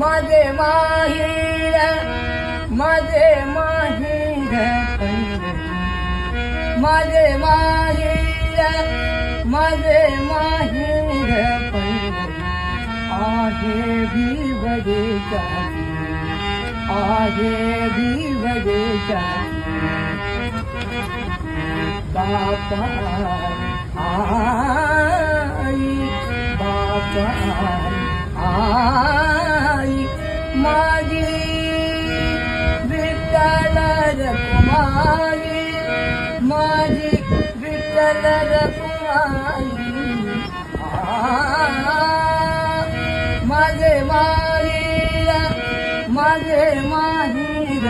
मद माहिर मद माहिर मद माहिर मद माहिर आगे भी बजे आगे भी बजे बापा आई बापा आई। माझी विठ्ठल रकुमारी माझी विठ्ठल रकुमारी माझे माहीर माझे माहीर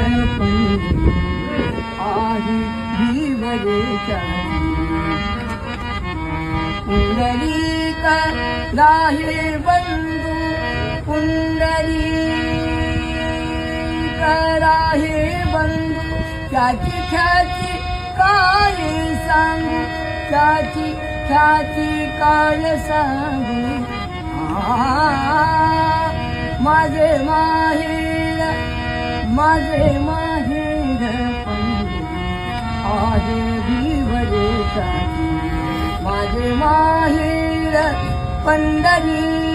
आहे जीवरेच्या पुंडलिक राहे बंधू ख्याति ख्याति काल सङ्ग ी ख्याल सङ्गी ख्याल से माहिर मा पण्डरी आर पन्दरी